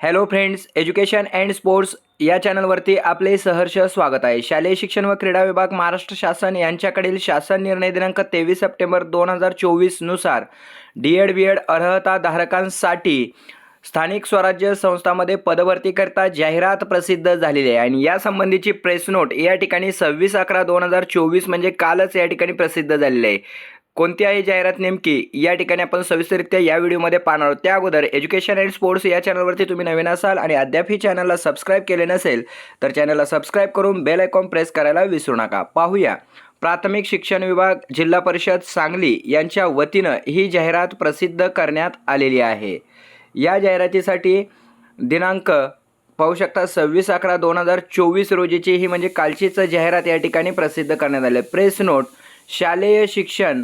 Hello friends education and sports या चॅनलवरती आपले सहर्ष स्वागत आहे. शालेय शिक्षण व क्रीडा विभाग महाराष्ट्र शासन यांच्याकडील शासन निर्णय दिनांक तेवीस सप्टेंबर दोन हजार चोवीसनुसार डी एड बी एड अर्हता धारकांसाठी स्थानिक स्वराज्य संस्थांमध्ये पदभरतीकरता जाहिरात प्रसिद्ध झालेली आहे. आणि यासंबंधीची प्रेस नोट या ठिकाणी सव्वीस अकरा दोन हजार चोवीस म्हणजे कालच या ठिकाणी प्रसिद्ध झालेली आहे. कोणती आहे जाहिरात नेमकी या ठिकाणी आपण सविस्तरित्या या व्हिडिओमध्ये पाहणार आहोत. त्या अगोदर एज्युकेशन अँड स्पोर्ट्स या चॅनलवरती तुम्ही नवीन असाल आणि अद्याप ही चॅनलला सबस्क्राईब केले नसेल तर चॅनलला सबस्क्राईब करून बेल आयकॉन प्रेस करायला विसरू नका. पाहूया. प्राथमिक शिक्षण विभाग जिल्हा परिषद सांगली यांच्या वतीनं ही जाहिरात प्रसिद्ध करण्यात आलेली आहे. या जाहिरातीसाठी दिनांक पाहू शकता सव्वीस अकरा दोन हजार चोवीस रोजीची ही म्हणजे कालचीच जाहिरात या ठिकाणी प्रसिद्ध करण्यात आली आहे. प्रेस नोट शालेय शिक्षण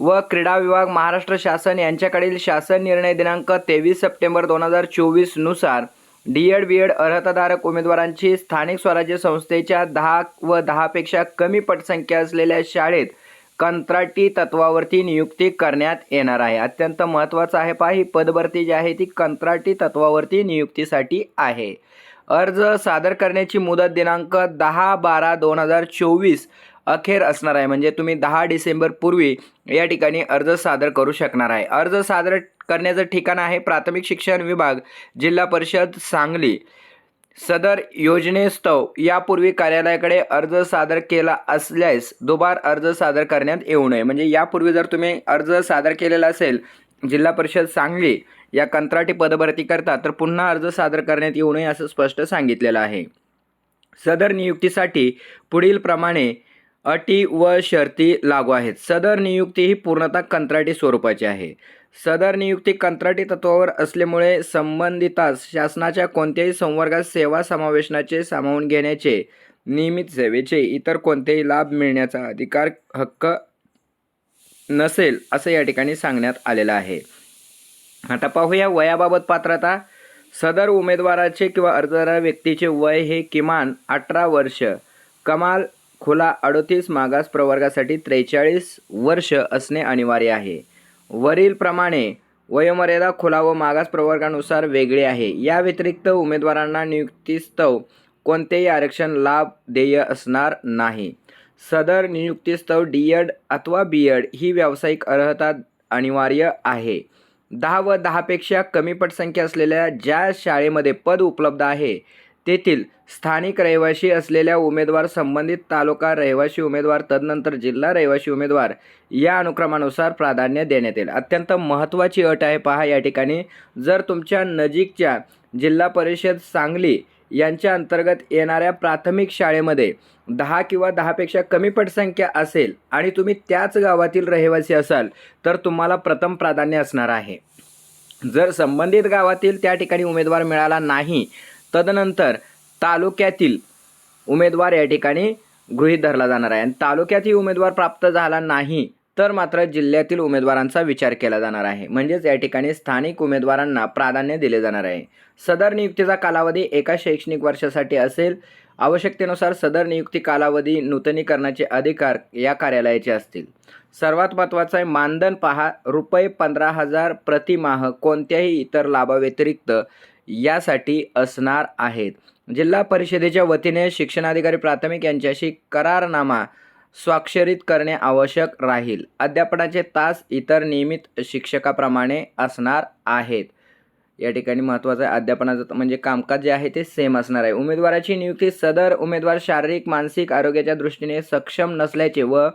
व क्रीडा विभाग महाराष्ट्र शासन यांच्याकडील शासन निर्णय दिनांक तेवीस सप्टेंबर दोन हजार चोवीसनुसार डी एड बी एड अर्हताधारक उमेदवारांची स्थानिक स्वराज्य संस्थेच्या दहा व दहापेक्षा कमी पटसंख्या असलेल्या शाळेत कंत्राटी तत्वावरती नियुक्ती करण्यात येणार आहे. अत्यंत महत्त्वाचं आहे पहा ही पदभरती जी आहे ती कंत्राटी तत्वावरती नियुक्तीसाठी आहे. अर्ज सादर करण्याची मुदत दिनांक दहा बारा दोन हजार चोवीस अखेर असणार आहे. म्हणजे तुम्ही दहा डिसेंबर पूर्वी या ठिकाणी अर्ज सादर करू शकणार आहे. अर्ज सादर करण्याचं ठिकाण आहे प्राथमिक शिक्षण विभाग जिल्हा परिषद सांगली. सदर योजनेस्तव यापूर्वी कार्यालयाकडे अर्ज सादर केला असल्यास दुबार अर्ज सादर करण्यात येऊ नये. म्हणजे यापूर्वी जर तुम्ही अर्ज सादर केलेला असेल जिल्हा परिषद सांगली या कंत्राटी पदभरती करता तर पुन्हा अर्ज सादर करण्यात येऊ नये असं स्पष्ट सांगितलेलं आहे. सदर नियुक्तीसाठी पुढील प्रमाणे अटी व शर्ती लागू आहेत. सदर नियुक्ती ही पूर्णतः कंत्राटी स्वरूपाची आहे. सदर नियुक्ती कंत्राटी तत्वावर असल्यामुळे संबंधितास शासनाच्या कोणत्याही संवर्गात सेवा समावेशनाचे सामावून घेण्याचे नियमित सेवेचे इतर कोणतेही लाभ मिळण्याचा अधिकार हक्क नसेल असं या ठिकाणी सांगण्यात आलेलं आहे. आता पाहूया वयाबाबत पात्रता. सदर उमेदवाराचे किंवा अर्जदार व्यक्तीचे वय हे किमान अठरा वर्ष. कमाल खुला अडोतीस मागास प्रवर्गासाठी त्रेचाळीस वर्ष असणे अनिवार्य आहे. वरीलप्रमाणे वयोमर्यादा खुला व मागास प्रवर्गानुसार वेगळी आहे. या व्यतिरिक्त उमेदवारांना नियुक्तीस्तव कोणतेही आरक्षण लाभ देय असणार नाही. सदर नियुक्तीस्तव डी एड अथवा बी एड ही व्यावसायिक अर्हता अनिवार्य आहे. दहा व दहापेक्षा कमी पटसंख्या असलेल्या ज्या शाळेमध्ये पद उपलब्ध आहे तेथील स्थानिक रहिवासी असलेल्या उमेदवार संबंधित तालुका रहिवासी उमेदवार तदनंतर जिल्हा रहिवासी उमेदवार या अनुक्रमानुसार प्राधान्य देण्यात येईल. अत्यंत महत्त्वाची अट आहे पहा या ठिकाणी. जर तुमच्या नजीकच्या जिल्हा परिषद सांगली यांच्या अंतर्गत येणाऱ्या प्राथमिक शाळेमध्ये दहा किंवा दहापेक्षा कमी पटसंख्या असेल आणि तुम्ही त्याच गावातील रहिवासी असाल तर तुम्हाला प्रथम प्राधान्य असणार आहे. जर संबंधित गावातील त्या ठिकाणी उमेदवार मिळाला नाही तदनंतर तालुक्यातील उमेदवार या ठिकाणी गृहीत धरला जाणार आहे. आणि तालुक्यातही उमेदवार प्राप्त झाला नाही तर मात्र जिल्ह्यातील उमेदवारांचा विचार केला जाणार आहे. म्हणजेच या ठिकाणी स्थानिक उमेदवारांना प्राधान्य दिले जाणार आहे. सदर नियुक्तीचा कालावधी एका शैक्षणिक वर्षासाठी असेल. आवश्यकतेनुसार सदर नियुक्ती कालावधी नूतनीकरणाचे अधिकार या कार्यालयाचे असतील. सर्वात महत्त्वाचं आहे मानधन पहा. रुपये पंधरा हजार प्रतिमाह कोणत्याही इतर लाभाव्यतिरिक्त यासाठी असणार आहेत. जिल्हा परिषदेच्या वतीने शिक्षणाधिकारी प्राथमिक यांच्याशी करारनामा स्वाक्षरित करणे आवश्यक राहील. अध्यापनाचे तास इतर नियमित शिक्षकाप्रमाणे असणार आहेत. या ठिकाणी महत्त्वाचं आहे अध्यापनाचं म्हणजे कामकाज जे आहे ते सेम असणार आहे. उमेदवाराची नियुक्ती सदर उमेदवार शारीरिक मानसिक आरोग्याच्या दृष्टीने सक्षम नसल्याचे व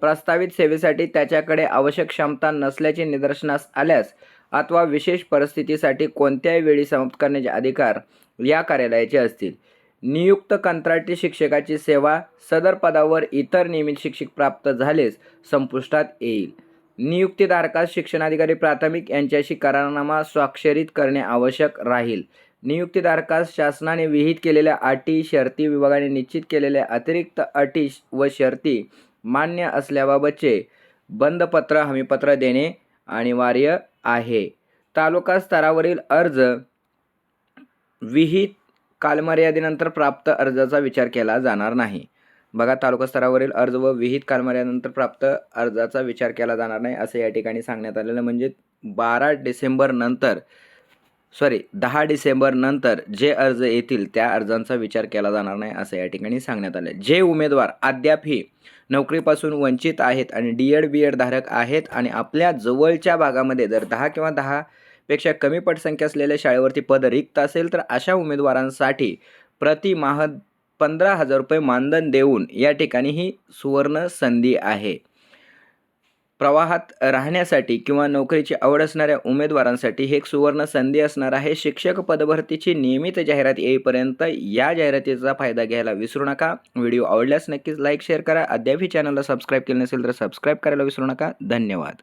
प्रस्तावित सेवेसाठी त्याच्याकडे आवश्यक क्षमता नसल्याचे निदर्शनास आल्यास अथवा विशेष परिस्थितीसाठी कोणत्याही वेळी समाप्त करण्याचे अधिकार या कार्यालयाचे असतील. नियुक्त कंत्राटी शिक्षकाची सेवा सदर पदावर इतर नियमित शिक्षक प्राप्त झालेस संपुष्टात येईल. नियुक्तीधारकास शिक्षणाधिकारी प्राथमिक यांच्याशी करारनामा स्वाक्षरित करणे आवश्यक राहील. नियुक्तीधारकास शासनाने विहित केलेल्या अटी शर्ती विभागाने निश्चित केलेल्या अतिरिक्त अटी व शर्ती मान्य असल्याबाबतचे बंदपत्र हमीपत्र देणे अनिवार्य आहे. तालुका स्तरावरील अर्ज विहित कालमर्यादेनंतर प्राप्त अर्जाचा विचार केला जाणार नाही. बघा तालुका स्तरावरील अर्ज व विहित कालमर्यादेनंतर प्राप्त अर्जाचा विचार केला जाणार नाही असं या ठिकाणी सांगण्यात आलेलं म्हणजे बारा डिसेंबरनंतर सॉरी दहा डिसेंबरनंतर जे अर्ज येतील त्या अर्जांचा विचार केला जाणार नाही असं या ठिकाणी सांगण्यात आलं जे उमेदवार अद्यापही नोकरीपासून वंचित आहेत आणि डी एड बी एड धारक आहेत आणि आपल्या जवळच्या भागामध्ये जर दहा किंवा दहापेक्षा कमी पटसंख्या असलेल्या शाळेवरती पद रिक्त असेल तर अशा उमेदवारांसाठी प्रतिमाह पंधरा हजार रुपये मानधन देऊन या ठिकाणी ही सुवर्ण संधी आहे. प्रवाहात राहण्यासाठी किंवा नोकरीची आवड असणाऱ्या उमेदवारांसाठी हे एक सुवर्ण संधी असणार आहे. शिक्षक पदभरतीची नियमित जाहिरात येईपर्यंत या जाहिरातीचा फायदा घ्यायला विसरू नका. व्हिडिओ आवडल्यास नक्कीच लाईक शेअर करा. अद्यापही चॅनलला सबस्क्राईब केलं नसेल तर सबस्क्राईब करायला विसरू नका. धन्यवाद.